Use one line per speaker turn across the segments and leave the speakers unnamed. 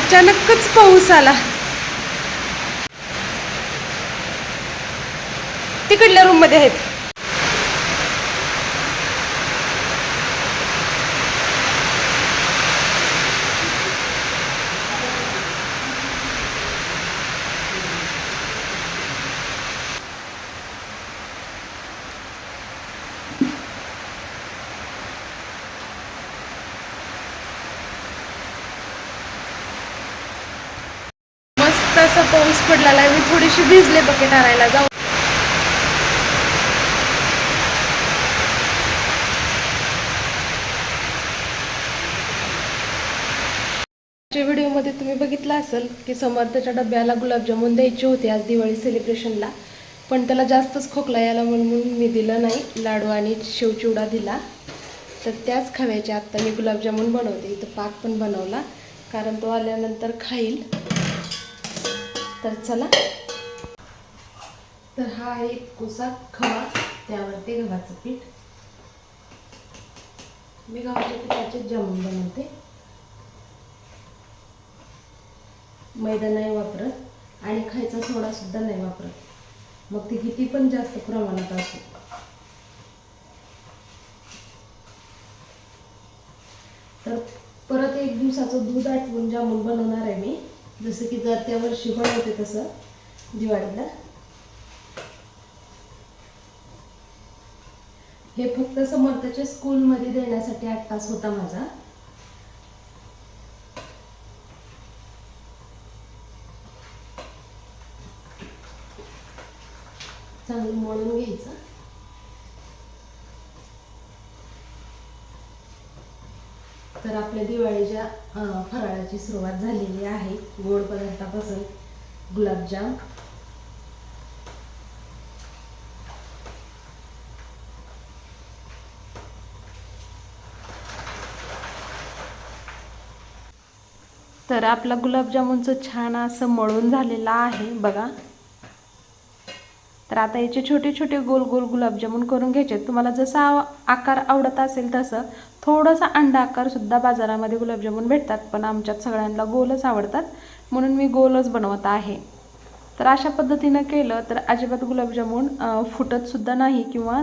अचानकच पाऊस आला. तिकडल्या रूममध्ये आहेत मस्त असा पाऊस पडलेला आहे. मी थोडीशी भिजले बकेट आणायला जाऊ. व्हिडिओमध्ये तुम्ही बघितलं असेल की समर्थच्या डब्याला गुलाबजामुन द्यायचे होते आज दिवाळी सेलिब्रेशनला पण त्याला जास्तच खोकला यायला म्हणून मी दिलं नाही. लाडू आणि शेवचिवडा दिला. तर त्याच खव्याचे आत्ता मी गुलाबजामुन बनवते. इथं पाक पण बनवला. कारण तो आल्यानंतर खाईल. तर चला. तर हा आहे कोसा खवा त्यावरती गव्हाचं पीठ. मी गव्हाच्या पिठाचे जमून बनवते. मैदा नाही वापरत आणि खायचा थोडा सुद्धा नाही वापरत. मग ती किती पण जास्त प्रमाणात असो. तर परत एक दिवसाचं दूध आटवून जामून बनवणार जसं की जर त्या वर्षी होते तसं दिवाळीला. हे फक्त समर्थच्या स्कूलमध्ये देण्यासाठी आठ तास होता माझा. चांगलं मळून घ्यायचं. तर आपल्या दिवाळीच्या फराळाची सुरुवात झालेली आहे. गोड पदार्थापासून गुलाबजाम. तर आपला गुलाबजामुनचं छान असं मळून झालेलं आहे. बघा. तर आता याचे छोटे छोटे गोल गोल गुलाबजामुन करून घ्यायचे तुम्हाला जसा आकार आवडत असेल तसं थोडासा अंडा आकारसुद्धा बाजारामध्ये गुलाबजामुन भेटतात पण आमच्यात सगळ्यांना गोलच आवडतात. म्हणून मी गोलच बनवत आहे. तर अशा पद्धतीनं केलं तर अजिबात गुलाबजामुन फुटतसुद्धा नाही किंवा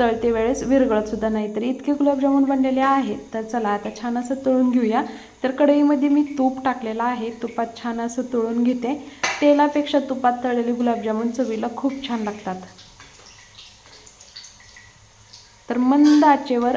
तळते वेळेस विरघळत सुद्धा नाही. तर इतके गुलाबजामुन बनलेले आहेत. तर चला आता छान असं तळून घेऊया. तर कढईमध्ये मी तूप टाकलेलं आहे. तुपात छान असं तळून घेते. तेलापेक्षा तुपात तळलेले गुलाबजामुन चवीला खूप छान लागतात. तर मंद आचेवर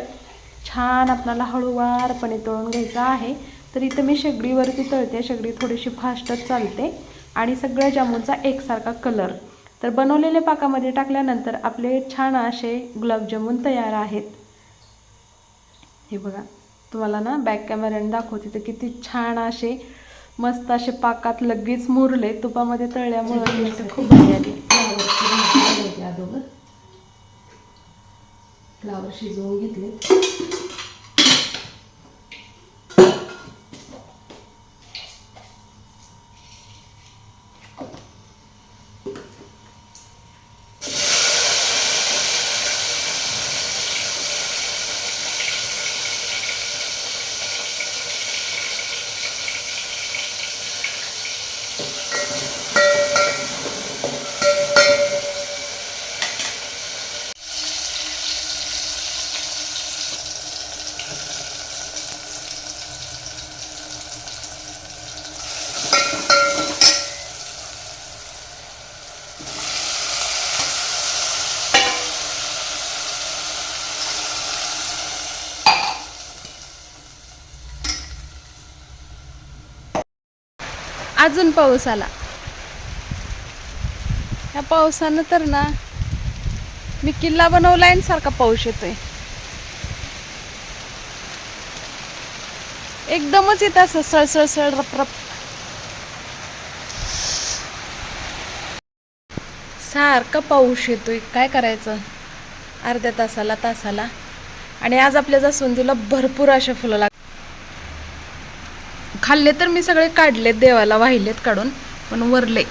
छान आपल्याला हळूवारपणे तळून घ्यायचं आहे. तर इथं मी शेगडीवरती तळते शेगडी थोडीशी फास्टच चालते आणि सगळ्या जामुनचा एकसारखा कलर. तर बनवलेल्या पाकामध्ये टाकल्यानंतर आपले छान असे गुलाबजामुन तयार आहेत. हे बघा तुम्हाला ना बॅक कॅमेऱ्याने दाखवते तर किती छान असे मस्त असे पाकात लगेच मुरले तुपामध्ये तळल्यामुळे खूप भारी आली. फ्लावर शिजवून घेतले अजून पाऊस आला. ह्या पावसानं तर ना मी किल्ला बनवलाय आणि सारखा पाऊस येतोय. एकदमच येत असं सळसळ सळ रप रप. सारखा पाऊस येतोय. काय करायचं? अर्ध्या तासाला तासाला. आणि आज आपल्या जास्वंदीला भरपूर अशा फुलं लागतात खाल्ले तर मी सगळे काढलेत देवाला वाहिलेत काढून पण वरले.